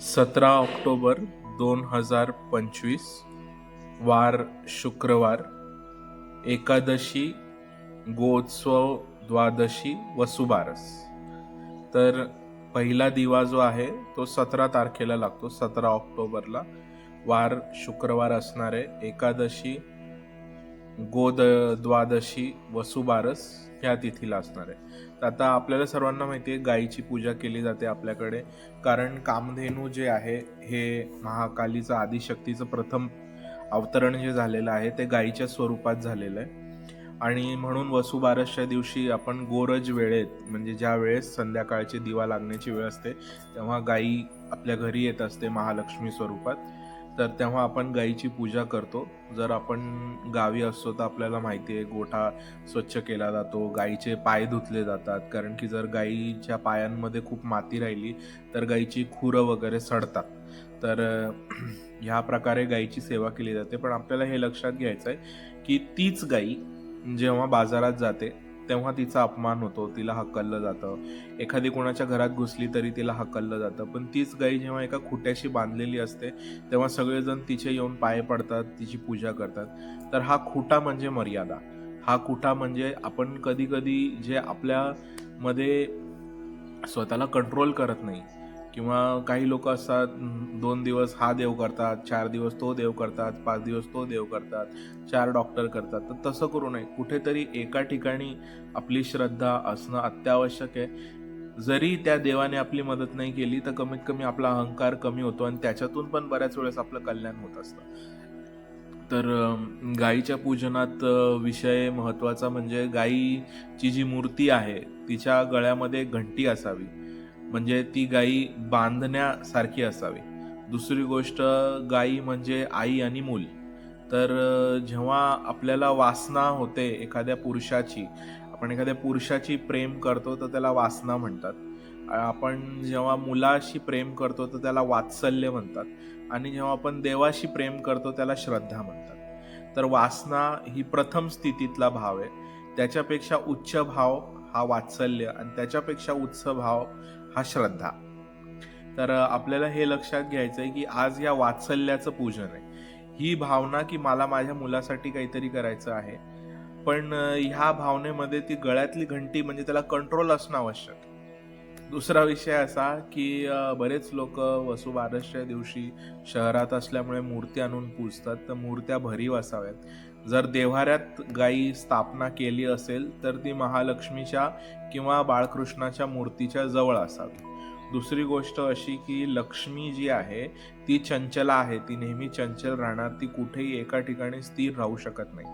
सतरा ऑक्टोबर दोन हजार पंचवीस वार शुक्रवार एकादशी गोत्सव द्वादशी वसुबारस तर पहिला दिवा जो आहे तो सतरा तारखेला लागतो सतरा ऑक्टोबरला. वार शुक्रवार असणारे एकादशी गोद द्वादशी वसुबारस ह्या तिथीला असणार आहे. तर आता आपल्याला सर्वांना माहिती आहे गायीची पूजा केली जाते आपल्याकडे. कारण कामधेनू जे आहे हे महाकालीचं आदिशक्तीचं प्रथम अवतरण जे झालेलं आहे ते गायीच्या स्वरूपात झालेलं आहे. आणि म्हणून वसुबारसच्या दिवशी आपण गोरज वेळेत म्हणजे ज्या वेळेस संध्याकाळची दिवा लागण्याची वेळ असते तेव्हा गायी आपल्या घरी येत असते महालक्ष्मी स्वरूपात. तर तेव्हा आपण गाईची पूजा करतो. जर आपण गावी असतो तर आपल्याला माहिती आहे गोठा स्वच्छ केला जातो गाईचे पाय धुतले जातात. कारण की जर गाईच्या पायांमध्ये खूप माती राहिली तर गाईची खुरं वगैरे सडतात. तर ह्या प्रकारे गाईची सेवा केली जाते. पण आपल्याला हे लक्षात घ्यायचं आहे की तीच गाई जेव्हा बाजारात जाते तेव्हा तिचा अपमान होतो तिला हकललं जातं. एखादी कोणाच्या घरात घुसली तरी तिला हकललं जातं. पण तीच गाई जेव्हा एका खुट्याशी बांधलेली असते तेव्हा सगळेजण तिचे येऊन पाय पडतात तिची पूजा करतात. तर हा खुटा म्हणजे मर्यादा. हा खुटा म्हणजे आपण कधी कधी जे आपल्यामध्ये स्वतःला कंट्रोल करत नाही किंवा काही लोक असतात दोन दिवस हा देव करतात चार दिवस तो देव करतात पाच दिवस तो देव करतात चार डॉक्टर करतात. तर तसं करू नये. कुठेतरी एका ठिकाणी आपली श्रद्धा असणं अत्यावश्यक आहे. जरी त्या देवाने आपली मदत नाही केली तर कमीत कमी आपला अहंकार कमी होतो आणि त्याच्यातून पण बऱ्याच वेळेस आपलं कल्याण होत असतं. तर गाईच्या पूजनात विषय महत्त्वाचा म्हणजे गाईची जी मूर्ती आहे तिच्या गळ्यामध्ये घंटी असावी. म्हणजे ती गायी बांधण्यासारखी असावी. दुसरी गोष्ट गायी म्हणजे आई आणि मूल. तर जेव्हा आपल्याला वासना होते एखाद्या पुरुषाची आपण एखाद्या पुरुषाची प्रेम करतो तर त्याला वासना म्हणतात. आपण जेव्हा मुलाशी प्रेम करतो तर त्याला वात्सल्य म्हणतात. आणि जेव्हा आपण देवाशी प्रेम करतो त्याला श्रद्धा म्हणतात. तर वासना ही प्रथम स्थितीतला भाव आहे. त्याच्यापेक्षा उच्च भाव हा वात्सल्य आणि त्याच्यापेक्षा उच्च भाव हा श्रद्धा. तर आपल्याला हे लक्षात घ्यायचं आहे की आज या वात्सल्याचं पूजन आहे. ही भावना की मला माझ्या मुलासाठी काहीतरी करायचं आहे. पण ह्या भावनेमध्ये ती गळ्यातली घंटी म्हणजे त्याला कंट्रोल असणं आवश्यक. दुसरा विषय असा की बरेच लोक वसुबारसच्या दिवशी शहरात असल्यामुळे मूर्ती आणून पूजतात. तर मूर्त्या भरीव असाव्यात. जर देव्हाऱ्यात गायी स्थापना केली असेल तर ती महालक्ष्मीच्या किंवा बाळकृष्णाच्या मूर्तीच्या जवळ असावी. दुसरी गोष्ट अशी की लक्ष्मी जी आहे ती चंचला आहे. ती नेहमी चंचल राहणार. ती कुठेही एका ठिकाणी स्थिर राहू शकत नाही.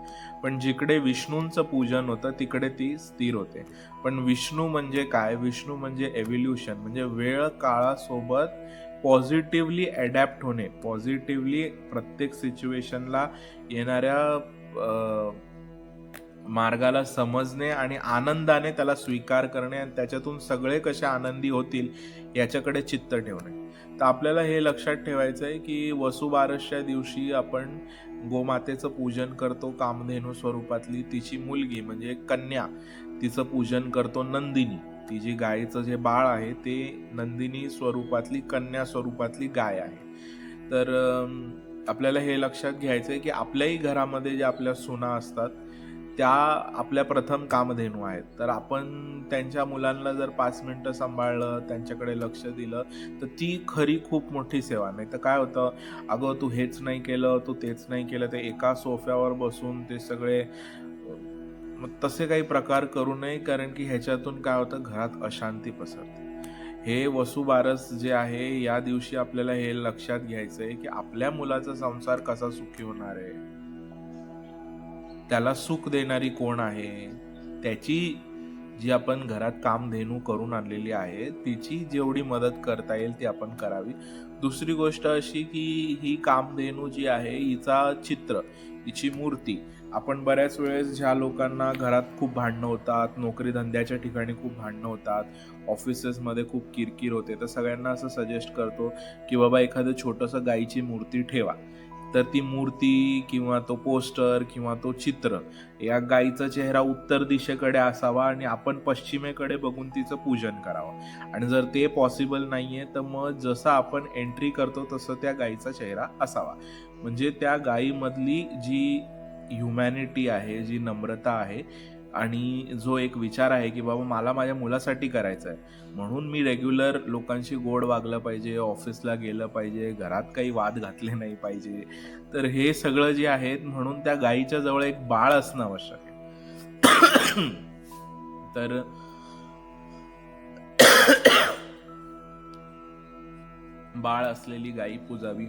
पण जिकडे विष्णूंचं पूजन होतं तिकडे ती स्थिर होते. पण विष्णू म्हणजे काय? विष्णू म्हणजे एव्होल्युशन म्हणजे वेळ काळासोबत पॉझिटिव्हली ॲडॅप्ट होणे पॉझिटिव्हली प्रत्येक सिच्युएशनला येणाऱ्या मार्गाला समजणे आणि आनंदाने त्याला स्वीकार करणे आणि त्याच्यातून सगळे कसे आनंदी होतील याच्याकडे चित्त ठेवणे. तर आपल्याला हे लक्षात ठेवायचं आहे की वसुबारसच्या दिवशी आपण गोमातेचं पूजन करतो कामधेनू स्वरूपातली तिची मुलगी म्हणजे कन्या तिचं पूजन करतो नंदिनी. ती जी गायीचं जे बाळ आहे ते नंदिनी स्वरूपातली कन्या स्वरूपातली गाय आहे. तर आपल्याला हे लक्षात घ्यायचं आहे की आपल्याही घरामध्ये ज्या आपल्या सुना असतात त्या आपल्या प्रथम कामधेनू आहेत. तर आपण त्यांच्या मुलांना जर पाच मिनटं सांभाळलं त्यांच्याकडे लक्ष दिलं तर ती खरी खूप मोठी सेवा. नाही तर काय होतं अगं तू हेच नाही केलं तू तेच नाही केलं ते एका सोफ्यावर बसून ते सगळे मग तसे काही प्रकार करू नये कारण की ह्याच्यातून काय होतं घरात अशांती पसरते. हे वसुबारस जे आहे या दिवशी आपल्याला हे लक्षात घ्यायचं आहे की आपल्या मुलाचा संसार कसा सुखी होणार आहे. त्याला सुख देणारी कोण आहे? त्याची जी आपण घरात कामधेनू करून आणलेली आहे तिची जेवढी मदत करता येईल ती आपण करावी. दुसरी गोष्ट अशी की ही कामधेनू जी आहे हिचा चित्र हिची मूर्ती आपण बऱ्याच वेळेस ज्या लोकांना घरात खूप भांडणं होतात नोकरी धंद्याच्या ठिकाणी खूप भांडणं होतात ऑफिसेसमध्ये खूप किरकिर होते तर सगळ्यांना असं सजेस्ट करतो की बाबा एखादं छोटंसं गाईची मूर्ती ठेवा. तर ती मूर्ती किंवा तो पोस्टर किंवा तो चित्र या गायीचा चेहरा उत्तर दिशेकडे असावा आणि आपण पश्चिमेकडे बघून तिचं पूजन करावं. आणि जर ते पॉसिबल नाही आहे तर मग जसं आपण एंट्री करतो तसं त्या गायीचा चेहरा असावा. म्हणजे त्या गायीमधली जी ह्युमॅनिटी आहे जी नम्रता आहे आणि जो एक विचार आहे की बाबा मला माझ्या मुलासाठी करायचं आहे. म्हणून मी रेग्युलर लोकांशी गोड वागलं पाहिजे ऑफिसला गेलं पाहिजे घरात काही वाद घातले नाही पाहिजे. तर हे सगळं जे आहे म्हणून त्या गायीच्या जवळ एक बाळ असणं आवश्यक आहे. तर बाळ असलेली गायी पुजावी.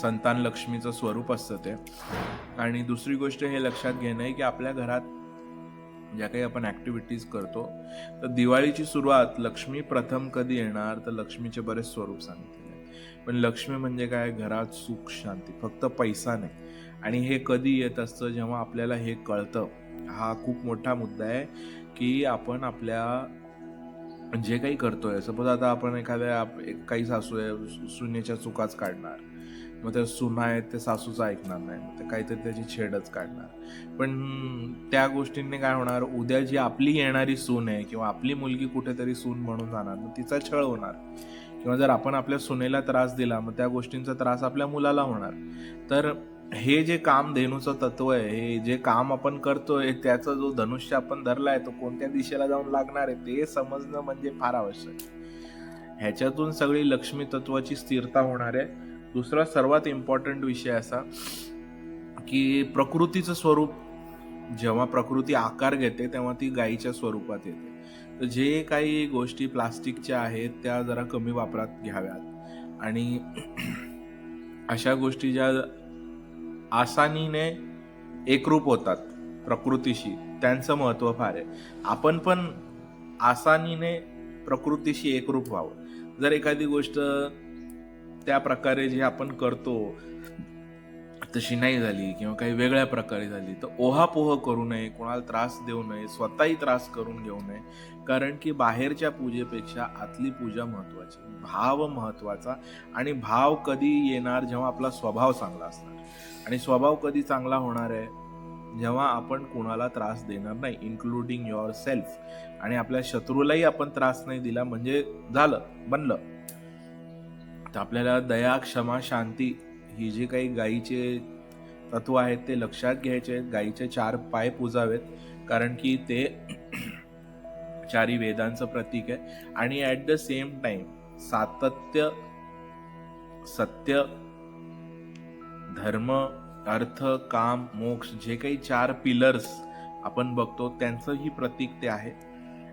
संतान लक्ष्मीचं स्वरूप असतं ते. आणि दुसरी गोष्ट हे लक्षात घेणं आहे की आपल्या घरात ज्या काही आपण ॲक्टिव्हिटीज करतो तर दिवाळीची सुरुवात लक्ष्मी प्रथम कधी येणार तर लक्ष्मीचे बरेच स्वरूप सांगितले आहेत. पण लक्ष्मी म्हणजे काय? घरात सुख शांती फक्त पैसा नाही. आणि हे कधी येत असतं जेव्हा आपल्याला हे कळतं? हा खूप मोठा मुद्दा आहे की आपण आपल्या जे काही करतोय सपोज आता आपण एखाद्या आप- एक काही सासू आहे सुनेच्या चुकाच काढणार. मग त्या सुना आहेत ते सासूचं ऐकणार नाही. मग ते काहीतरी त्याची छेडच काढणार. पण त्या गोष्टींनी काय होणार उद्या जी आपली येणारी सून आहे किंवा आपली मुलगी कुठेतरी सून म्हणून जाणार मग तिचा छळ होणार. किंवा जर आपण आपल्या सुनेला त्रास दिला मग त्या गोष्टींचा त्रास आपल्या मुलाला होणार. तर हे जे काम धेनूचं तत्व आहे हे जे काम आपण करतोय त्याचा जो धनुष्य आपण धरलाय तो कोणत्या दिशेला जाऊन लागणार आहे ते समजणं म्हणजे फार आवश्यक आहे. ह्याच्यातून सगळी लक्ष्मी तत्वाची स्थिरता होणार आहे. दुसरा सर्वात इम्पॉर्टंट विषय असा की प्रकृतीचं स्वरूप जेव्हा प्रकृती आकार घेते तेव्हा ती गायीच्या स्वरूपात येते. तर जे काही गोष्टी प्लास्टिकच्या आहेत त्या जरा कमी वापरात घ्याव्यात. आणि अशा गोष्टी ज्या आसानीने एकरूप होतात प्रकृतीशी त्यांचं महत्त्व फार आहे. आपण पण आसानीने प्रकृतीशी एकरूप व्हावं. जर एखादी गोष्ट त्या प्रकारे जे आपण करतो तशी नाही झाली किंवा काही वेगळ्या प्रकारे झाली तर ओहापोह करू नये कोणाला त्रास देऊ नये स्वतःही त्रास करून घेऊ नये. कारण की बाहेरच्या पूजेपेक्षा आतली पूजा महत्वाची भाव महत्त्वाचा आणि भाव कधी येणार जेव्हा आपला स्वभाव चांगला असणार. आणि स्वभाव कधी चांगला होणार आहे? जेव्हा आपण कोणाला त्रास देणार नाही इन्क्लुडिंग युअर सेल्फ आणि आपल्या शत्रूलाही आपण त्रास नाही दिला म्हणजे झालं बनलं. तर आपल्याला दया क्षमा शांती ही जी काही गायीचे तत्व आहेत ते लक्षात घ्यायचे आहेत. गायीचे चार पाय पुजावेत कारण की ते चारी वेदांचं प्रतीक आहे. आणि ऍट द सेम टाइम सातत्य सत्य धर्म अर्थ काम मोक्ष जे काही चार पिलर्स आपण बघतो त्यांचंही प्रतीक ते आहे.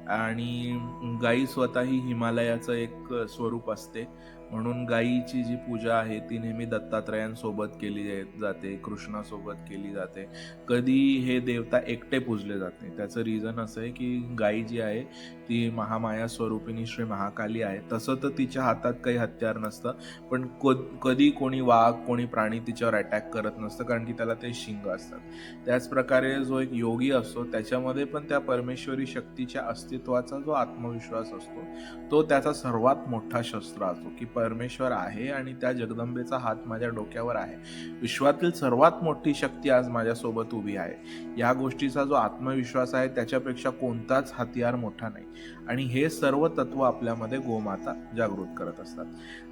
आणि गायी स्वतः ही हिमालयाचं एक स्वरूप असते. म्हणून गायीची जी पूजा आहे ती नेहमी दत्तात्रयांसोबत केली जाते कृष्णासोबत केली जाते. कधी हे देवता एकटे पूजले जाते त्याचं रिझन असं आहे की गायी जी आहे ती महामाया स्वरूपिणी श्री महाकाली आहे. तसं तर तिच्या हातात काही हत्यार नसतं पण कधी कोणी वाघ कोणी प्राणी तिच्यावर अटॅक करत नसतं कारण की त्याला ते शिंग असतात. त्याच प्रकारे जो एक योगी असतो त्याच्यामध्ये पण त्या परमेश्वरी शक्तीच्या अस्तित्वाचा जो आत्मविश्वास असतो तो त्याचा सर्वात मोठा शस्त्र असतो की परमेश्वर आहे आणि त्या जगदंबेचा हात माझ्या डोक्यावर आहे. विश्वातील सर्वात मोठी शक्ती आज माझ्यासोबत उभी आहे. या गोष्टीचा जो आत्मविश्वास आहे त्याच्यापेक्षा कोणताच हतियार मोठा नाही. आणि हे सर्व तत्व आपल्यामध्ये गोमाता जागृत करत असतात.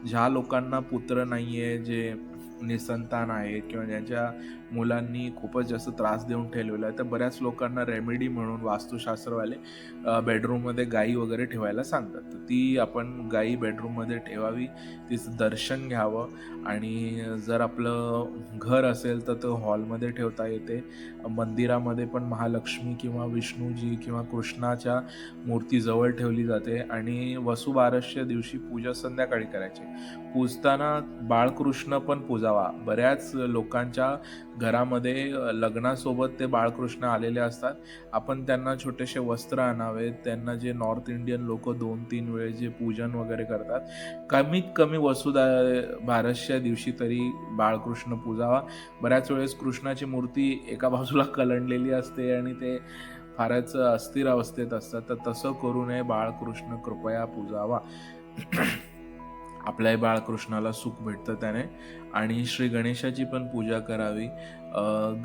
ज्या लोकांना पुत्र नाही आहे जे निसंतान आहेत किंवा ज्यांच्या मुलांनी खूपच जास्त त्रास देऊन ठेवलेला आहे. तर बऱ्याच लोकांना रेमेडी म्हणून वास्तुशास्त्रवाले बेडरूममध्ये गायी वगैरे ठेवायला सांगतात. तर ती आपण गायी बेडरूममध्ये ठेवावी तिचं दर्शन घ्यावं आणि जर आपलं घर असेल तर तो हॉलमध्ये ठेवता येते. मंदिरामध्ये पण महालक्ष्मी किंवा विष्णूजी किंवा कृष्णाच्या मूर्ती जवळ ठेवली जाते आणि वसुबारसच्या दिवशी पूजा संध्याकाळी करायची. पूजताना बाळकृष्ण पण पूजावा. बऱ्याच लोकांच्या घरामध्ये लग्नासोबत ते बाळकृष्ण आलेले असतात. आपण त्यांना छोटेसे वस्त्र आणावे त्यांना जे नॉर्थ इंडियन लोक दोन तीन वेळे जे पूजन वगैरे करतात कमीत कमी वसुधा बारसच्या दिवशी तरी बाळकृष्ण पूजावा. बऱ्याच वेळेस कृष्णाची मूर्ती एका बाजूला कलंडलेली असते आणि ते फारच अस्थिर अवस्थेत असतात. तर तसं करू नये. बाळकृष्ण कृपया पूजावा. आपल्याही बाळकृष्णाला सुख भेटतं त्याने. आणि श्री गणेशाची पण पूजा करावी.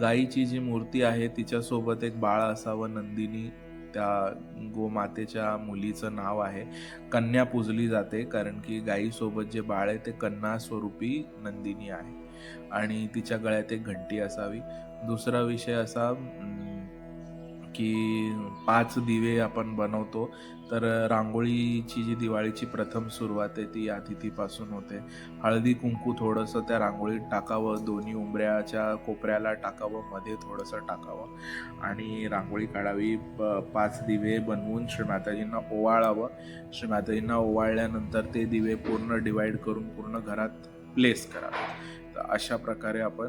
गाईची जी मूर्ती आहे तिच्यासोबत एक बाळ असावं नंदिनी त्या गोमातेच्या मुलीचं नाव आहे. कन्या पूजली जाते कारण की गाईसोबत जे बाळ आहे ते कन्या स्वरूपी नंदिनी आहे. आणि तिच्या गळ्यात एक घंटी असावी. दुसरा विषय असा की पाच दिवे आपण बनवतो तर रांगोळीची जी दिवाळीची प्रथम सुरुवात आहे ती अतिथीपासून होते. हळदी कुंकू थोडंसं त्या रांगोळीत टाकावं दोन्ही उंबऱ्याच्या कोपऱ्याला टाकावं मध्ये थोडंसं टाकावं आणि रांगोळी काढावी. प- पाच दिवे बनवून श्रीमाताजींना ओवाळावं. श्रीमाताजींना ओवाळल्यानंतर ते दिवे पूर्ण डिवाईड करून पूर्ण घरात प्लेस करावे. तर अशा प्रकारे आपण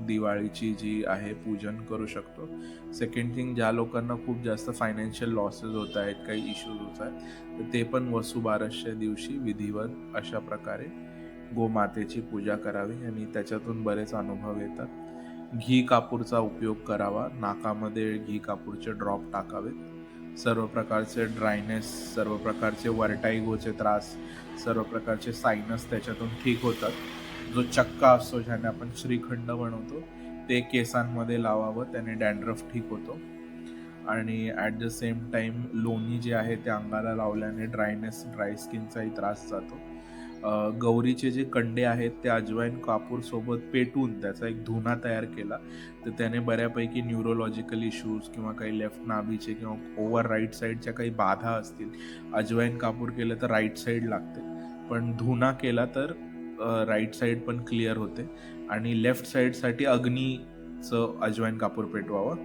दिवाळीची जी आहे पूजन करू शकतो. सेकंड थिंग ज्या लोकांना खूप जास्त फायनान्शियल लॉसेस होत आहेत काही इश्यूज होत आहेत तर ते पण वसुबारसच्या दिवशी विधिवत अशा प्रकारे गोमातेची पूजा करावी आणि त्याच्यातून बरेच अनुभव येतात. घी कापूरचा उपयोग करावा. नाकामध्ये घी कापूरचे ड्रॉप टाकावेत. सर्व प्रकारचे ड्रायनेस सर्व प्रकारचे वर्टाईगोचे त्रास सर्व प्रकारचे सायनस त्याच्यातून ठीक होतात. जो चक्का असतो ज्याने आपण श्रीखंड बनवतो ते केसांमध्ये लावावं त्याने डॅन्ड्रफ ठीक होतो. आणि ॲट द सेम टाइम लोणी जे आहे ते अंगाला लावल्याने ड्रायनेस ड्राय स्किनचाही त्रास जातो. गौरीचे जे कंडे आहेत ते अजवाईन कापूरसोबत पेटून त्याचा एक धुना तयार केला. तर त्याने बऱ्यापैकी न्यूरोलॉजिकल इश्यूज किंवा काही लेफ्ट नाभीचे किंवा ओव्हर राईट साईडच्या काही बाधा असतील अजवाईन कापूर केलं तर राईट साईड लागते. पण धुना केला तर राईट साईड पण क्लिअर होते. आणि लेफ्ट साईडसाठी अग्नीचं अजवाईन कापूर पेटवावं.